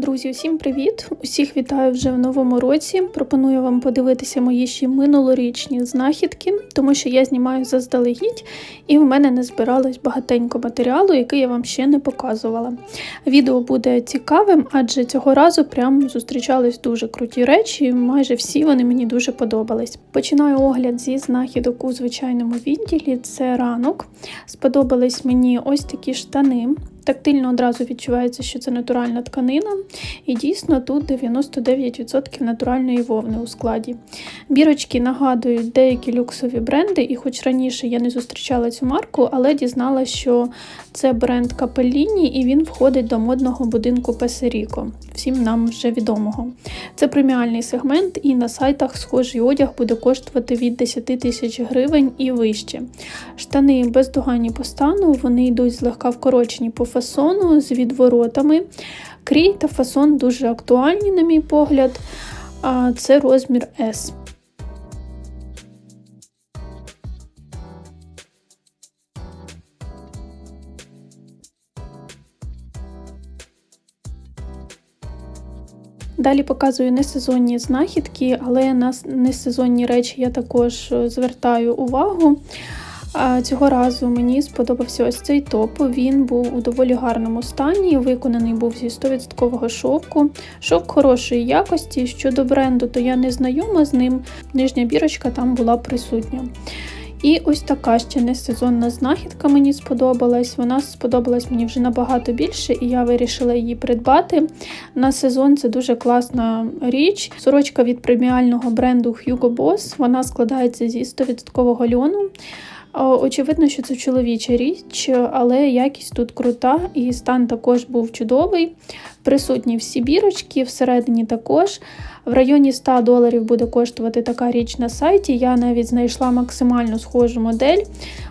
Друзі, усім привіт! Усіх вітаю вже в новому році. Пропоную вам подивитися мої ще минулорічні знахідки, тому що я знімаю заздалегідь, і в мене не збиралось багатенько матеріалу, який я вам ще не показувала. Відео буде цікавим, адже цього разу прям зустрічались дуже круті речі, майже всі вони мені дуже подобались. Починаю огляд зі знахідок у звичайному відділі. Це ранок. Сподобались мені ось такі штани. Тактильно одразу відчувається, що це натуральна тканина, і дійсно тут 99% натуральної вовни у складі. Бірочки нагадують деякі люксові бренди, і хоч раніше я не зустрічала цю марку, але дізналася, що це бренд Капелліні і він входить до модного будинку Песеріко, всім нам вже відомого. Це преміальний сегмент, і на сайтах схожий одяг буде коштувати від 10 тисяч гривень і вище. Штани бездоганні по стану, вони йдуть злегка вкорочені по фасону з відворотами. Крій та фасон дуже актуальні, на мій погляд. Це розмір S. Далі показую несезонні знахідки, але на несезонні речі я також звертаю увагу. Цього разу мені сподобався ось цей топ. Він був у доволі гарному стані, виконаний був зі 100% шовку. Шовк хорошої якості. Щодо бренду, то я не знайома з ним. Нижня бірочка там була присутня. І ось така ще не сезонна знахідка мені сподобалась. Вона сподобалась мені вже набагато більше, і я вирішила її придбати. На сезон це дуже класна річ. Сорочка від преміального бренду Hugo Boss. Вона складається зі 100% льону. Очевидно, що це чоловіча річ, але якість тут крута, і стан також був чудовий. Присутні всі бірочки, всередині також. В районі 100 доларів буде коштувати така річ на сайті. Я навіть знайшла максимально схожу модель.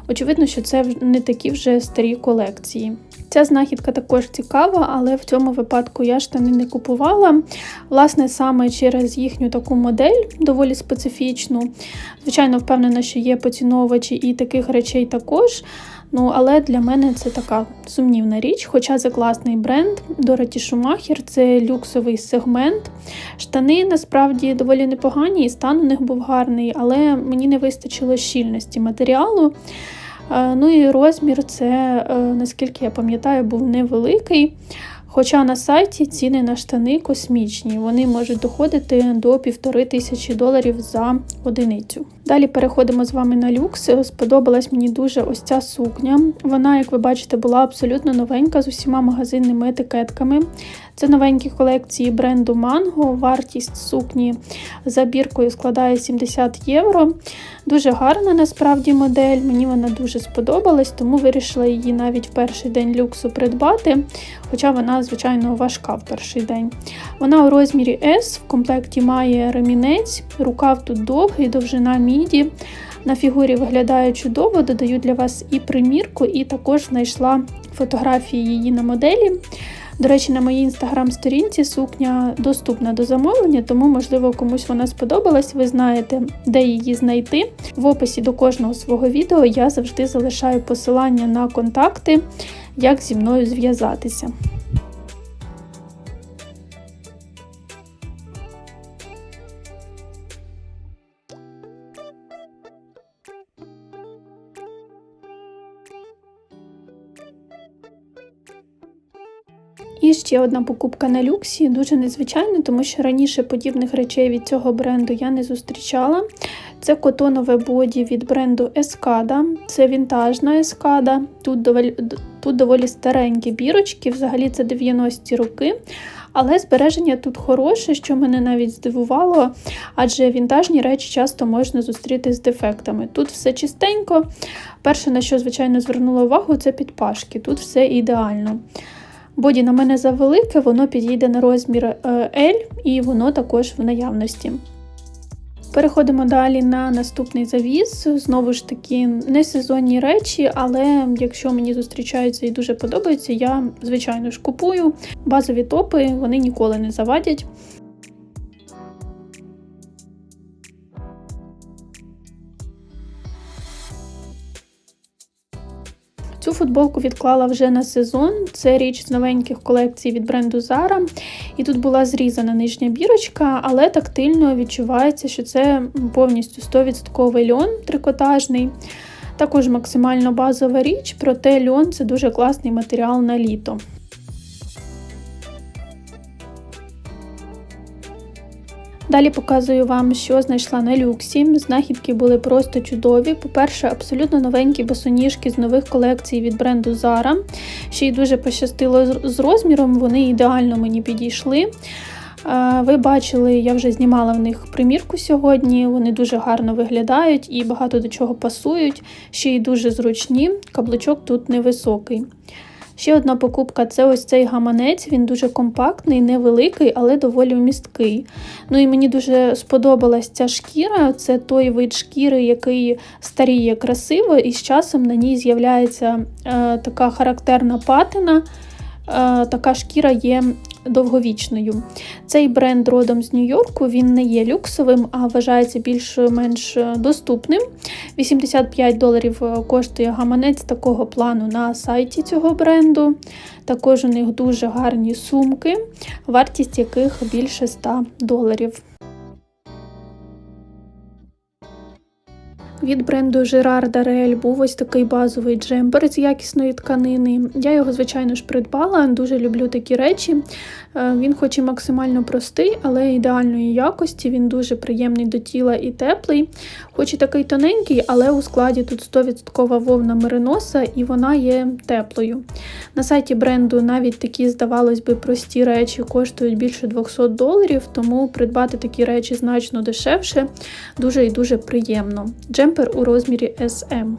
Очевидно, що це не такі вже старі колекції. Ця знахідка також цікава, але в цьому випадку я штани не купувала. Власне, саме через їхню таку модель, доволі специфічну. Звичайно, впевнена, що є поціновувачі і таких речей також. Ну, але для мене це така сумнівна річ, хоча це класний бренд. Дороті Шумахер це люксовий сегмент. Штани насправді доволі непогані, і стан у них був гарний, але мені не вистачило щільності матеріалу. Е, ну і розмір, це, е, наскільки я пам'ятаю, був невеликий. Хоча на сайті ціни на штани космічні, вони можуть доходити до півтори тисячі доларів за одиницю. Далі переходимо з вами на люкс. Сподобалась мені дуже ось ця сукня. Вона, як ви бачите, була абсолютно новенька з усіма магазинними етикетками. Це новенькі колекції бренду Mango. Вартість сукні за біркою складає 70 євро. Дуже гарна насправді модель, мені вона дуже сподобалась, тому вирішила її навіть в перший день люксу придбати, хоча вона, звичайно, важка в перший день. Вона у розмірі S, в комплекті має ремінець, рукав тут довгий, довжина міді. На фігурі виглядає чудово, додаю для вас і примірку, і також знайшла фотографії її на моделі. До речі, на моїй інстаграм-сторінці сукня доступна до замовлення, тому, можливо, комусь вона сподобалась. Ви знаєте, де її знайти. В описі до кожного свого відео я завжди залишаю посилання на контакти, як зі мною зв'язатися. Ще одна покупка на люксі, дуже незвичайна, тому що раніше подібних речей від цього бренду я не зустрічала. Це котонове боді від бренду Ескада. Це вінтажна ескада. Тут доволі, тут доволі старенькі бірочки, взагалі це 90-ті роки. Але збереження тут хороше, що мене навіть здивувало, адже вінтажні речі часто можна зустріти з дефектами. Тут все чистенько. Перше, на що, звичайно, звернула увагу, це підпашки. Тут все ідеально. Боді на мене завелике, воно підійде на розмір е, L і воно також в наявності. Переходимо далі на наступний завіз. Знову ж таки, не сезонні речі, але якщо мені зустрічаються і дуже подобаються, я, звичайно ж, купую. Базові топи вони ніколи не завадять. Футболку відклала вже на сезон. Це річ з новеньких колекцій від бренду Zara. І тут була зрізана нижня бірочка, але тактильно відчувається, що це повністю 100% льон трикотажний. Також максимально базова річ, проте льон це дуже класний матеріал на літо. Далі показую вам, що знайшла на люксі. Знахідки були просто чудові. По-перше, абсолютно новенькі босоніжки з нових колекцій від бренду Zara. Ще й дуже пощастило з розміром, вони ідеально мені підійшли. Ви бачили, я вже знімала в них примірку сьогодні. Вони дуже гарно виглядають і багато до чого пасують, ще й дуже зручні. Каблучок тут невисокий. Ще одна покупка це ось цей гаманець. Він дуже компактний, невеликий, але доволі вмісткий. Ну і мені дуже сподобалась ця шкіра. Це той вид шкіри, який старіє красиво, і з часом на ній з'являється е, така характерна патина. Е, така шкіра є довговічною. Цей бренд родом з Нью-Йорку, він не є люксовим, а вважається більш-менш доступним. 85 доларів коштує гаманець такого плану на сайті цього бренду. Також у них дуже гарні сумки, вартість яких більше 100 доларів. Від бренду Gerard Darel був ось такий базовий джемпер з якісної тканини. Я його, звичайно ж, придбала, дуже люблю такі речі. Е, він, хоч і максимально простий, але ідеальної якості, він дуже приємний до тіла і теплий. Хоч і такий тоненький, але у складі тут 100% вовна мериноса і вона є теплою. На сайті бренду навіть такі, здавалось би, прості речі коштують більше 200 доларів, тому придбати такі речі значно дешевше, дуже і дуже приємно. Джемпер у розмірі SM.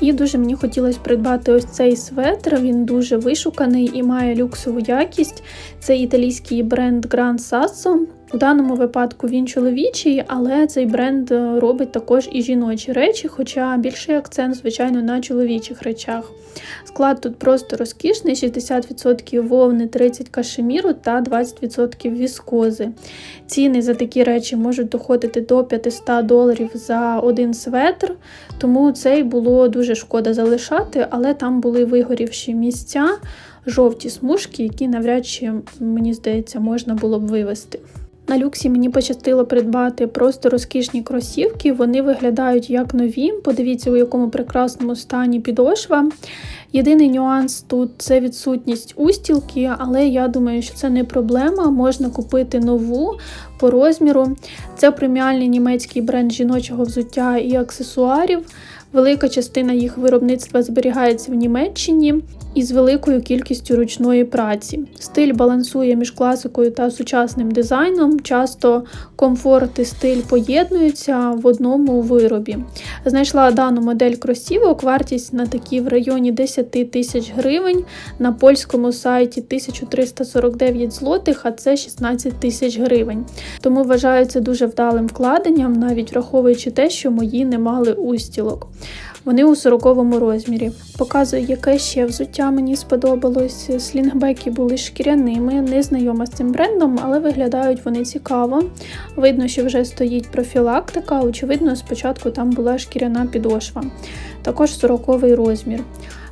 І дуже мені хотілося придбати ось цей светр. Він дуже вишуканий і має люксову якість. Це італійський бренд Gran Sasso. У даному випадку він чоловічий, але цей бренд робить також і жіночі речі, хоча більший акцент, звичайно, на чоловічих речах. Склад тут просто розкішний: 60% вовни, 30% кашеміру та 20% віскози. Ціни за такі речі можуть доходити до 500 доларів за один светр, тому цей було дуже шкода залишати, але там були вигорівші місця, жовті смужки, які навряд чи, мені здається, можна було б вивести. На люксі мені пощастило придбати просто розкішні кросівки. Вони виглядають як нові. Подивіться, у якому прекрасному стані підошва. Єдиний нюанс тут це відсутність устілки, але я думаю, що це не проблема. Можна купити нову по розміру. Це преміальний німецький бренд жіночого взуття і аксесуарів. Велика частина їх виробництва зберігається в Німеччині із великою кількістю ручної праці. Стиль балансує між класикою та сучасним дизайном. Часто комфорт і стиль поєднуються в одному виробі. Знайшла дану модель кросівок, вартість на такі в районі 10 тисяч гривень. На польському сайті 1349 злотих, а це 16 тисяч гривень. Тому вважаю це дуже вдалим вкладенням, навіть враховуючи те, що мої не мали устілок. Вони у 40 розмірі. Показую, яке ще взуття мені сподобалось. Слінгбеки були шкіряними, не знайома з цим брендом, але виглядають вони цікаво. Видно, що вже стоїть профілактика. Очевидно, спочатку там була шкіряна підошва. Також 40 розмір.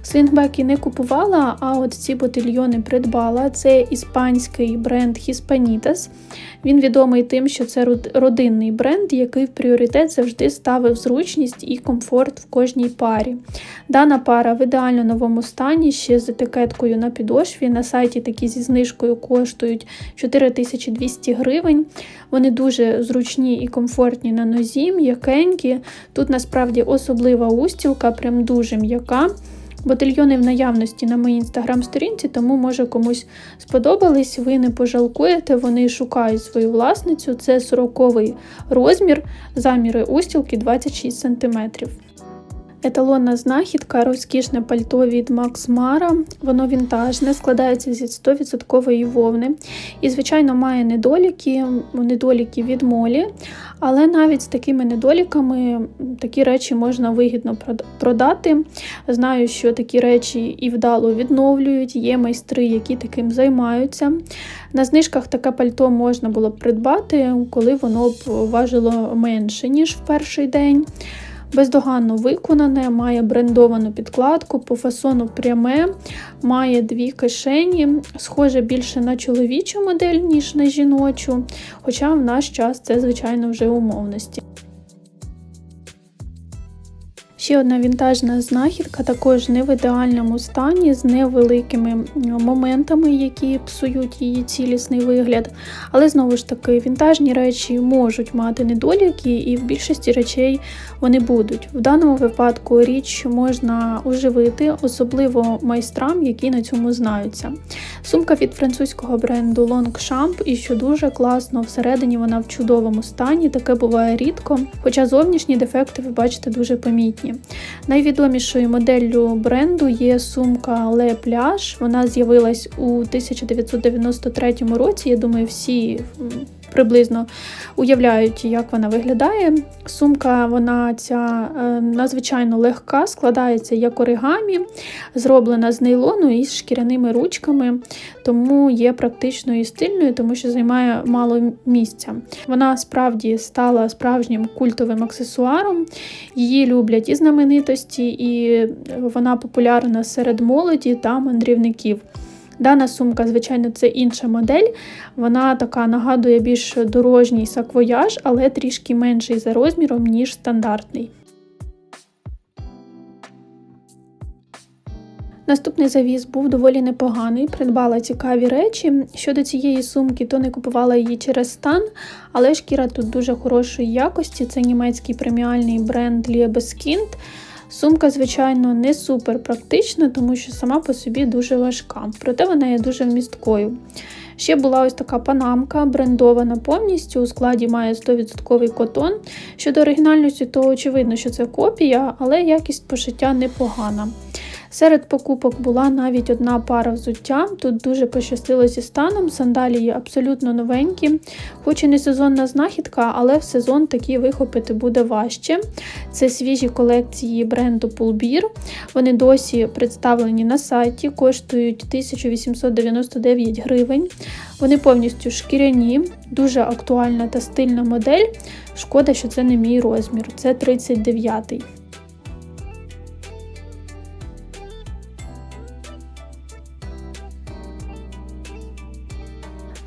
Слінгбеки не купувала, а от ці ботильйони придбала. Це іспанський бренд Hispanitas. Він відомий тим, що це родинний бренд, який в пріоритет завжди ставив зручність і комфорт в кожній парі. Дана пара в ідеально новому стані, ще з етикеткою на підошві. На сайті такі зі знижкою коштують 4200 гривень. Вони дуже зручні і комфортні на нозі, м'якенькі. Тут насправді особлива устілка, прям дуже м'яка. Ботильйони в наявності на моїй інстаграм-сторінці, тому може комусь сподобались. Ви не пожалкуєте, вони шукають свою власницю. Це 40 розмір, заміри устілки 26 см. Еталонна знахідка, розкішне пальто від Max Mara. Воно вінтажне, складається зі 100% вовни. І, звичайно, має недоліки, недоліки від молі. Але навіть з такими недоліками такі речі можна вигідно продати. Знаю, що такі речі і вдало відновлюють, є майстри, які таким займаються. На знижках таке пальто можна було б придбати, коли воно б важило менше, ніж в перший день. Бездоганно виконане, має брендовану підкладку, по фасону пряме, має дві кишені, схоже більше на чоловічу модель, ніж на жіночу, хоча в наш час це, звичайно, вже умовності. Ще одна вінтажна знахідка, також не в ідеальному стані, з невеликими моментами, які псують її цілісний вигляд. Але знову ж таки, вінтажні речі можуть мати недоліки, і в більшості речей вони будуть. В даному випадку річ можна оживити, особливо майстрам, які на цьому знаються. Сумка від французького бренду Longchamp, і що дуже класно, всередині вона в чудовому стані, таке буває рідко, хоча зовнішні дефекти ви бачите дуже помітні. Найвідомішою моделлю бренду є сумка Le Plage. Вона з'явилась у 1993 році. Я думаю, всі приблизно уявляють, як вона виглядає. Сумка вона ця е, надзвичайно легка, складається як оригамі, зроблена з нейлону і з шкіряними ручками, тому є практичною і стильною, тому що займає мало місця. Вона справді стала справжнім культовим аксесуаром. Її люблять і знаменитості, і вона популярна серед молоді та мандрівників. Дана сумка, звичайно, це інша модель. Вона така нагадує більш дорожній саквояж, але трішки менший за розміром, ніж стандартний. Наступний завіз був доволі непоганий, придбала цікаві речі. Щодо цієї сумки, то не купувала її через стан, але шкіра тут дуже хорошої якості. Це німецький преміальний бренд Liebeskind. Сумка, звичайно, не супер практична, тому що сама по собі дуже важка, проте вона є дуже вмісткою. Ще була ось така панамка, брендована повністю, у складі має 100% котон. Щодо оригінальності, то очевидно, що це копія, але якість пошиття непогана. Серед покупок була навіть одна пара взуття. Тут дуже пощастило зі станом. Сандалії абсолютно новенькі, хоч і не сезонна знахідка, але в сезон такі вихопити буде важче. Це свіжі колекції бренду Pulbeer. Вони досі представлені на сайті, коштують 1899 гривень. Вони повністю шкіряні, дуже актуальна та стильна модель. Шкода, що це не мій розмір, це 39-й.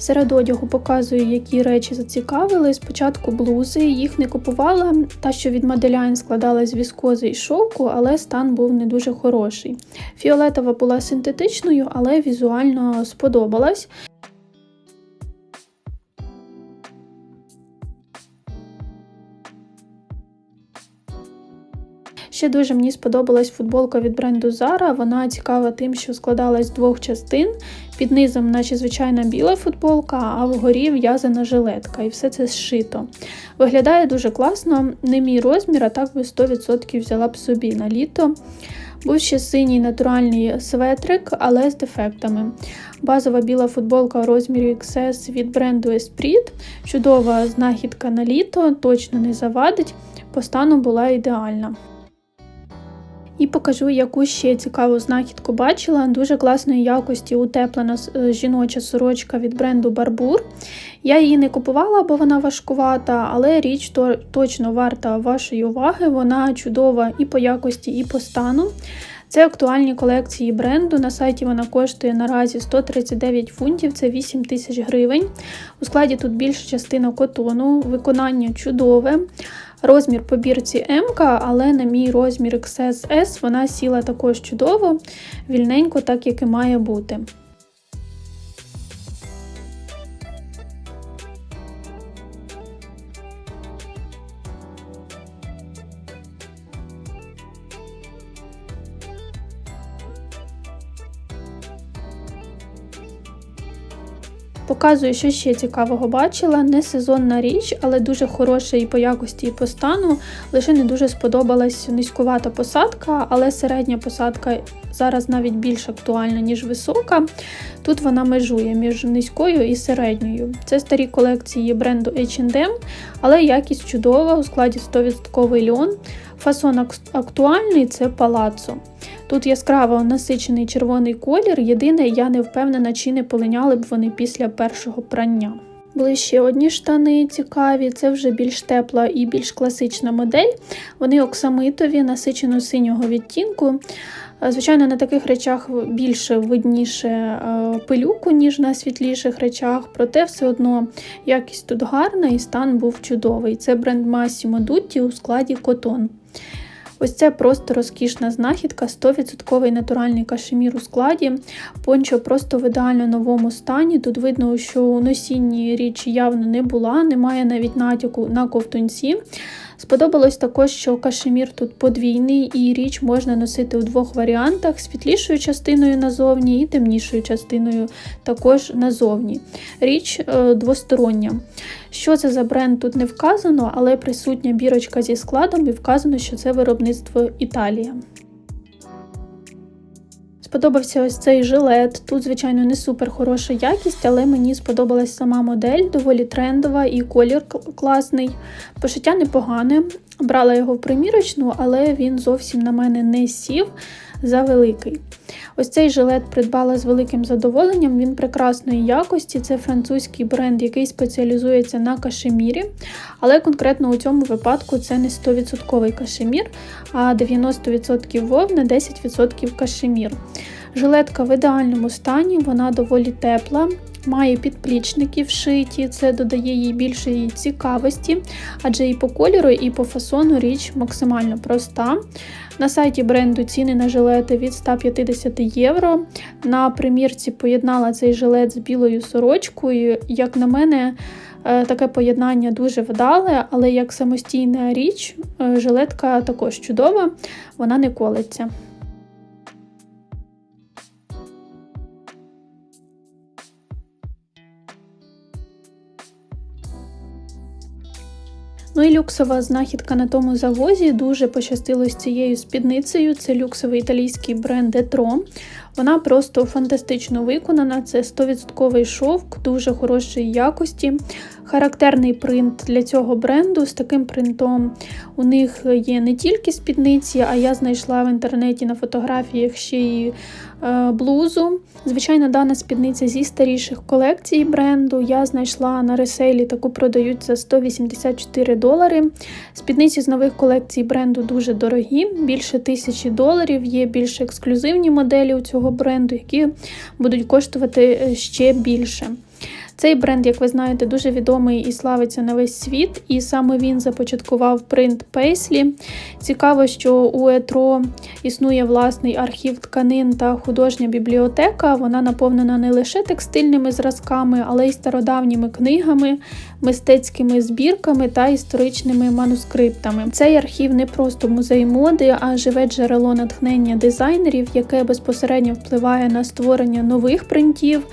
Серед одягу показую, які речі зацікавили. Спочатку блузи, їх не купувала. Та, що від Маделяйн складалась з віскози і шовку, але стан був не дуже хороший. Фіолетова була синтетичною, але візуально сподобалась. Ще дуже мені сподобалась футболка від бренду Zara. Вона цікава тим, що складалась з двох частин. Під низом, наче звичайна біла футболка, а вгорі в'язана жилетка, і все це зшито. Виглядає дуже класно, не мій розмір, а так би 100% взяла б собі на літо. Був ще синій натуральний светрик, але з дефектами. Базова біла футболка у розмірі XS від бренду Esprit. Чудова знахідка на літо, точно не завадить, по стану була ідеальна. І покажу, яку ще цікаву знахідку бачила. Дуже класної якості утеплена е, жіноча сорочка від бренду Барбур. Я її не купувала, бо вона важкувата, але річ точно варта вашої уваги. Вона чудова і по якості, і по стану. Це актуальні колекції бренду. На сайті вона коштує наразі 139 фунтів, це 8 тисяч гривень. У складі тут більша частина котону, виконання чудове. Розмір по бірці М, але на мій розмір XS вона сіла також чудово, вільненько, так як і має бути. Показую, що ще цікавого бачила. Не сезонна річ, але дуже хороша і по якості, і по стану. Лише не дуже сподобалась низькувата посадка, але середня посадка зараз навіть більш актуальна, ніж висока. Тут вона межує між низькою і середньою. Це старі колекції бренду H&M, але якість чудова у складі 100% льон. Фасон актуальний це палацо. Тут яскраво насичений червоний колір. Єдине, я не впевнена, чи не полиняли б вони після першого прання. Були ще одні штани цікаві, це вже більш тепла і більш класична модель. Вони оксамитові, насичено синього відтінку. Е, звичайно, на таких речах більше видніше е, пилюку, ніж на світліших речах, проте все одно якість тут гарна і стан був чудовий. Це бренд Massimo Dutti у складі Котон. Ось це просто розкішна знахідка, 100% натуральний кашемір у складі. Пончо просто в ідеально новому стані. Тут видно, що у носінні річ явно не була, немає навіть натяку на ковтунці. Сподобалось також, що кашемір тут подвійний, і річ можна носити у двох варіантах: світлішою частиною назовні і темнішою частиною також назовні. Річ е, двостороння. Що це за бренд тут не вказано, але присутня бірочка зі складом і вказано, що це виробництво Італія. Сподобався ось цей жилет. Тут, звичайно, не супер хороша якість, але мені сподобалась сама модель, доволі трендова і колір класний. Пошиття непогане. Брала його в примірочну, але він зовсім на мене не сів за великий. Ось цей жилет придбала з великим задоволенням, він прекрасної якості. Це французький бренд, який спеціалізується на кашемірі. Але конкретно у цьому випадку це не 100% кашемір, а 90% вовна, 10% кашемір. Жилетка в ідеальному стані, вона доволі тепла, має підплічники вшиті, це додає їй більшої цікавості, адже і по кольору, і по фасону річ максимально проста. На сайті бренду ціни на жилети від 150 євро. На примірці поєднала цей жилет з білою сорочкою. Як на мене, е, таке поєднання дуже вдале, але як самостійна річ, е, жилетка також чудова, вона не колиться. Ну і люксова знахідка на тому завозі дуже пощастило з цією спідницею. Це люксовий італійський бренд Etro. Вона просто фантастично виконана. Це 100% шовк, дуже хорошої якості. Характерний принт для цього бренду. З таким принтом у них є не тільки спідниці, а я знайшла в інтернеті на фотографіях ще й е, блузу. Звичайно, дана спідниця зі старіших колекцій бренду. Я знайшла на ресейлі, таку продають за 184 долари. Спідниці з нових колекцій бренду дуже дорогі, більше тисячі доларів. Є більш ексклюзивні моделі у цього бренду, які будуть коштувати е, ще більше. Цей бренд, як ви знаєте, дуже відомий і славиться на весь світ, і саме він започаткував принт Пейслі. Цікаво, що у Етро існує власний архів тканин та художня бібліотека. Вона наповнена не лише текстильними зразками, але й стародавніми книгами, мистецькими збірками та історичними манускриптами. Цей архів не просто музей моди, а живе джерело натхнення дизайнерів, яке безпосередньо впливає на створення нових принтів.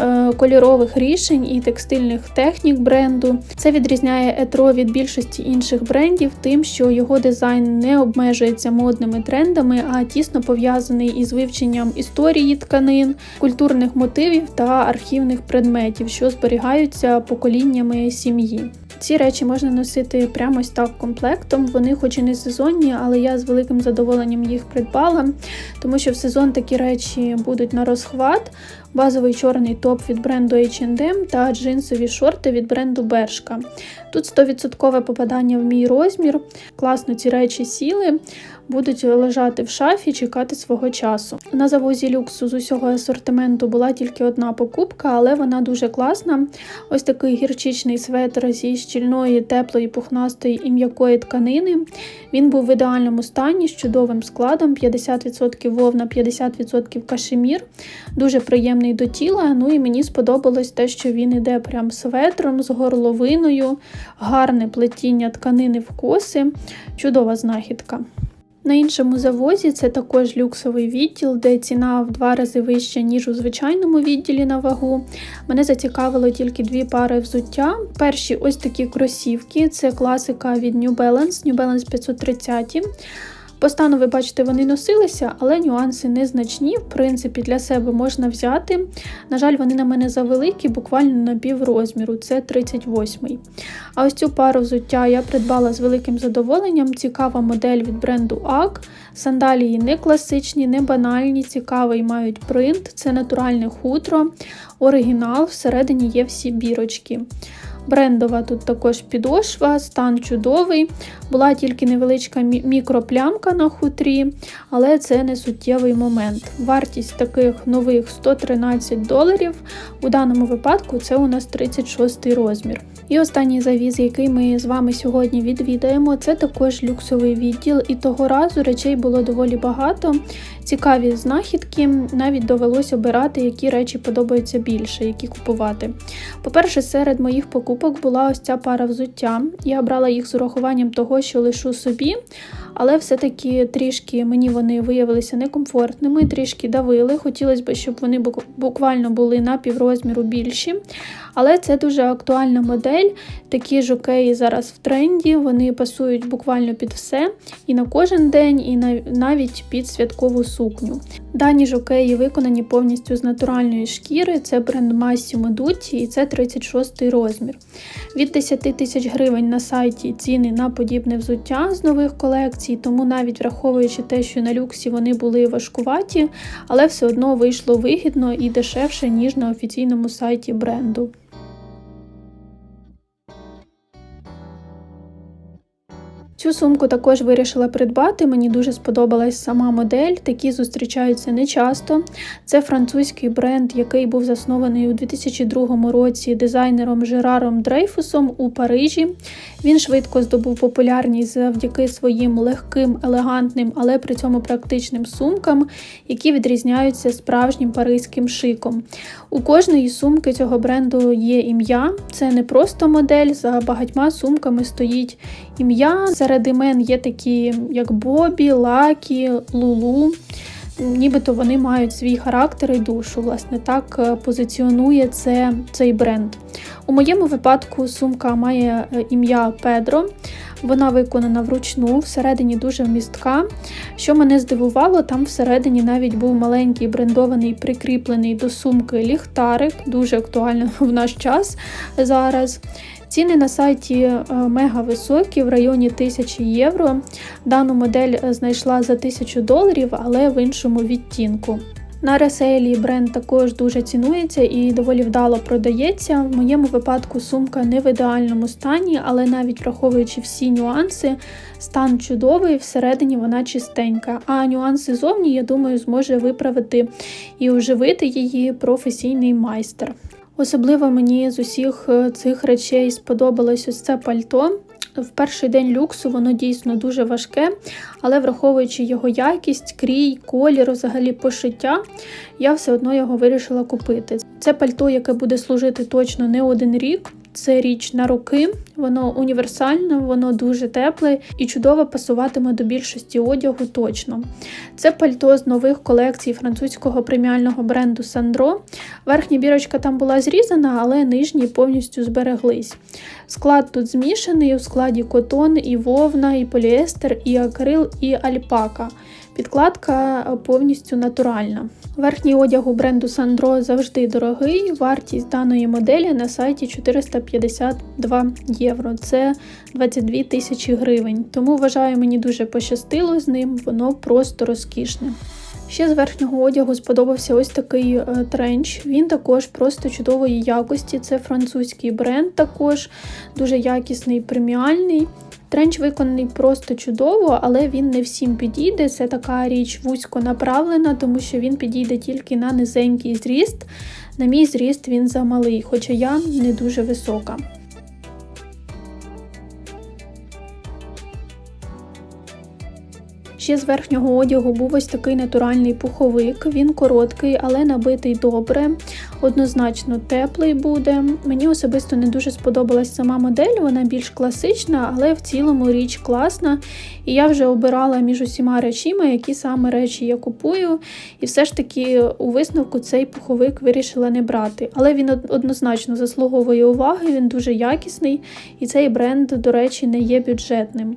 Е, кольорових рішень і текстильних технік бренду. Це відрізняє етро від більшості інших брендів, тим, що його дизайн не обмежується модними трендами, а тісно пов'язаний із вивченням історії тканин, культурних мотивів та архівних предметів, що зберігаються поколіннями сім'ї. Ці речі можна носити прямо ось так комплектом. Вони, хоч і не сезонні, але я з великим задоволенням їх придбала, тому що в сезон такі речі будуть на розхват базовий чорний топ від бренду H&M та джинсові шорти від бренду Bershka. Тут 100% попадання в мій розмір, класно ці речі сіли, будуть лежати в шафі, чекати свого часу. На завозі люксу з усього асортименту була тільки одна покупка, але вона дуже класна. Ось такий гірчичний светр зі щільної, теплої, пухнастої і м'якої тканини. Він був в ідеальному стані з чудовим складом: 50% вовна, 50% кашемір. Дуже приємний до тіла. Ну і мені сподобалось те, що він іде прям светром з горловиною, гарне плетіння тканини в коси, чудова знахідка. На іншому завозі це також люксовий відділ, де ціна в два рази вища, ніж у звичайному відділі на вагу. Мене зацікавило тільки дві пари взуття. Перші ось такі кросівки, це класика від New Balance, New Balance 530. По ви бачите, вони носилися, але нюанси незначні. В принципі, для себе можна взяти. На жаль, вони на мене завеликі, буквально на пів розміру, це 38-й. А ось цю пару взуття я придбала з великим задоволенням. Цікава модель від бренду AG. Сандалії не класичні, не банальні, цікавий мають принт, це натуральне хутро, оригінал, всередині є всі бірочки. Брендова тут також підошва, стан чудовий. Була тільки невеличка мікроплямка на хутрі, але це не суттєвий момент. Вартість таких нових 113 доларів. У даному випадку це у нас 36 розмір. І останній завіз, який ми з вами сьогодні відвідаємо, це також люксовий відділ, і того разу речей було доволі багато. Цікаві знахідки, навіть довелося обирати, які речі подобаються більше, які купувати. По-перше, серед моїх покупок була ось ця пара взуття. Я брала їх з урахуванням того, що лишу собі, але все-таки трішки мені вони виявилися некомфортними, трішки давили. Хотілося б, щоб вони буквально були на піврозміру більші. Але це дуже актуальна модель. Такі жокеї зараз в тренді, вони пасують буквально під все, і на кожен день, і навіть під святкову сукню. Дані жокеї виконані повністю з натуральної шкіри, це бренд Massimo Dutti і це 36 розмір. Від 10 тисяч гривень на сайті ціни на подібне взуття з нових колекцій, тому навіть враховуючи те, що на люксі вони були важкуваті, але все одно вийшло вигідно і дешевше, ніж на офіційному сайті бренду. Цю сумку також вирішила придбати. Мені дуже сподобалась сама модель. Такі зустрічаються не часто. Це французький бренд, який був заснований у 2002 році дизайнером Жераром Дрейфусом у Парижі. Він швидко здобув популярність завдяки своїм легким, елегантним, але при цьому практичним сумкам, які відрізняються справжнім паризьким шиком. У кожної сумки цього бренду є ім'я. Це не просто модель, за багатьма сумками стоїть ім'я. Серед імен є такі, як Бобі, Лакі, Лулу. Нібито вони мають свій характер і душу. Власне, так е, позиціонує це, цей бренд. У моєму випадку сумка має е, ім'я Педро. Вона виконана вручну, всередині дуже містка. Що мене здивувало, там всередині навіть був маленький брендований прикріплений до сумки ліхтарик, дуже актуально в наш час зараз. Ціни на сайті е, мега високі, в районі 1000 євро. Дану модель е, знайшла за 1000 доларів, але в іншому відтінку. На реселі бренд також дуже цінується і доволі вдало продається. В моєму випадку сумка не в ідеальному стані, але навіть враховуючи всі нюанси, стан чудовий, всередині вона чистенька. А нюанси зовні, я думаю, зможе виправити і оживити її професійний майстер. Особливо мені з усіх е, цих речей сподобалось ось це пальто. В перший день люксу воно дійсно дуже важке, але враховуючи його якість, крій, колір, взагалі пошиття, я все одно його вирішила купити. Це пальто, яке буде служити точно не один рік. Це річ на роки, воно універсальне, воно дуже тепле і чудово пасуватиме до більшості одягу точно. Це пальто з нових колекцій французького преміального бренду Sandro. Верхня бірочка там була зрізана, але нижні повністю збереглись. Склад тут змішаний, у складі котон, і вовна, і поліестер, і акрил, і альпака. Підкладка повністю натуральна. Верхній одяг у бренду Sandro завжди дорогий. Вартість даної моделі на сайті 452 євро. Це 22 тисячі гривень. Тому вважаю, мені дуже пощастило з ним, воно просто розкішне. Ще з верхнього одягу сподобався ось такий е, тренч. Він також просто чудової якості. Це французький бренд, також дуже якісний, преміальний. Тренч виконаний просто чудово, але він не всім підійде. Це така річ вузько направлена, тому що він підійде тільки на низенький зріст. На мій зріст він замалий, хоча я не дуже висока. Ще з верхнього одягу був ось такий натуральний пуховик. Він короткий, але набитий добре, однозначно теплий буде. Мені особисто не дуже сподобалась сама модель, вона більш класична, але в цілому річ класна. І я вже обирала між усіма речима, які саме речі я купую. І все ж таки у висновку цей пуховик вирішила не брати. Але він однозначно заслуговує уваги, він дуже якісний, і цей бренд, до речі, не є бюджетним.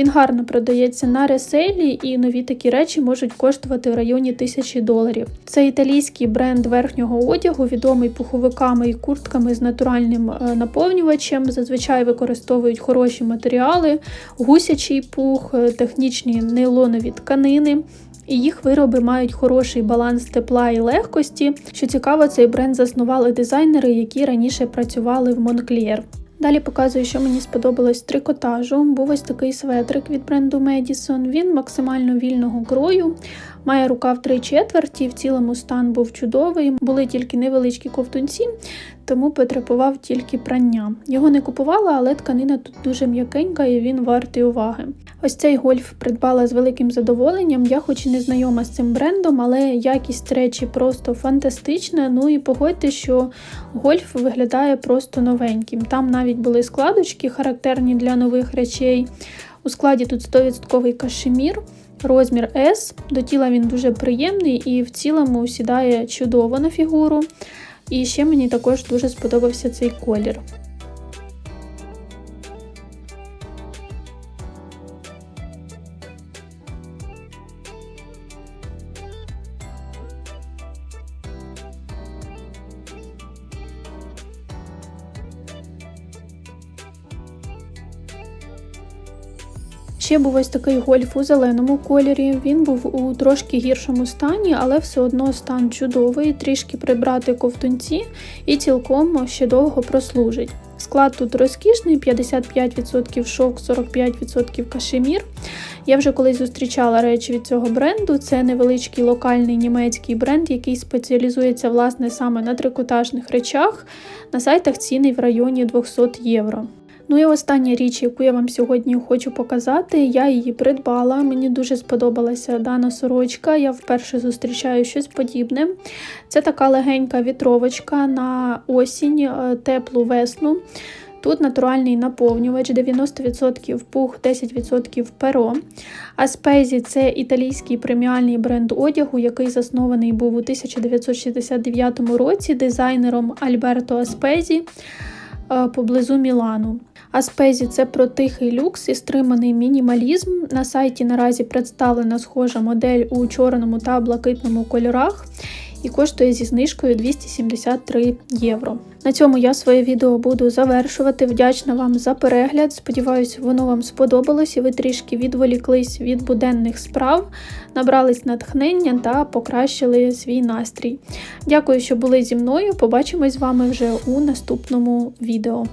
Він гарно продається на реселі, і нові такі речі можуть коштувати в районі тисячі доларів. Це італійський бренд верхнього одягу, відомий пуховиками і куртками з натуральним е, наповнювачем. Зазвичай використовують хороші матеріали, гусячий пух, е, технічні нейлонові тканини. І їх вироби мають хороший баланс тепла і легкості. Що цікаво, цей бренд заснували дизайнери, які раніше працювали в Монклієр. Далі показую, що мені сподобалось трикотажу. Був ось такий светрик від бренду Madison. Він максимально вільного крою, має рукав 3 четверті, в цілому стан був чудовий, були тільки невеличкі ковтунці, тому потребував тільки прання. Його не купувала, але тканина тут дуже м'якенька і він вартий уваги. Ось цей гольф придбала з великим задоволенням. Я хоч і не знайома з цим брендом, але якість речі просто фантастична. Ну і погодьте, що гольф виглядає просто новеньким. Там навіть були складочки, характерні для нових речей. У складі тут 100% кашемір. Розмір S, до тіла він дуже приємний і в цілому сідає чудово на фігуру. І ще мені також дуже сподобався цей колір. Ще був ось такий гольф у зеленому кольорі. Він був у трошки гіршому стані, але все одно стан чудовий, трішки прибрати ковтунці і цілком ще довго прослужить. Склад тут розкішний: 55% шовк, 45% кашемір. Я вже колись зустрічала речі від цього бренду. Це невеличкий локальний німецький бренд, який спеціалізується власне саме на трикотажних речах. На сайтах ціни в районі 200 євро. Ну і остання річ, яку я вам сьогодні хочу показати, я її придбала. Мені дуже сподобалася дана сорочка. Я вперше зустрічаю щось подібне. Це така легенька вітровочка на осінь, е, теплу весну. Тут натуральний наповнювач, 90% пух, 10% перо. Аспезі це італійський преміальний бренд одягу, який заснований був у 1969 році дизайнером Альберто Аспезі е, поблизу Мілану. Аспезі це про тихий люкс і стриманий мінімалізм. На сайті наразі представлена схожа модель у чорному та блакитному кольорах і коштує зі знижкою 273 євро. На цьому я своє відео буду завершувати. Вдячна вам за перегляд. Сподіваюсь, воно вам сподобалось і ви трішки відволіклись від буденних справ, набрались натхнення та покращили свій настрій. Дякую, що були зі мною. Побачимось з вами вже у наступному відео.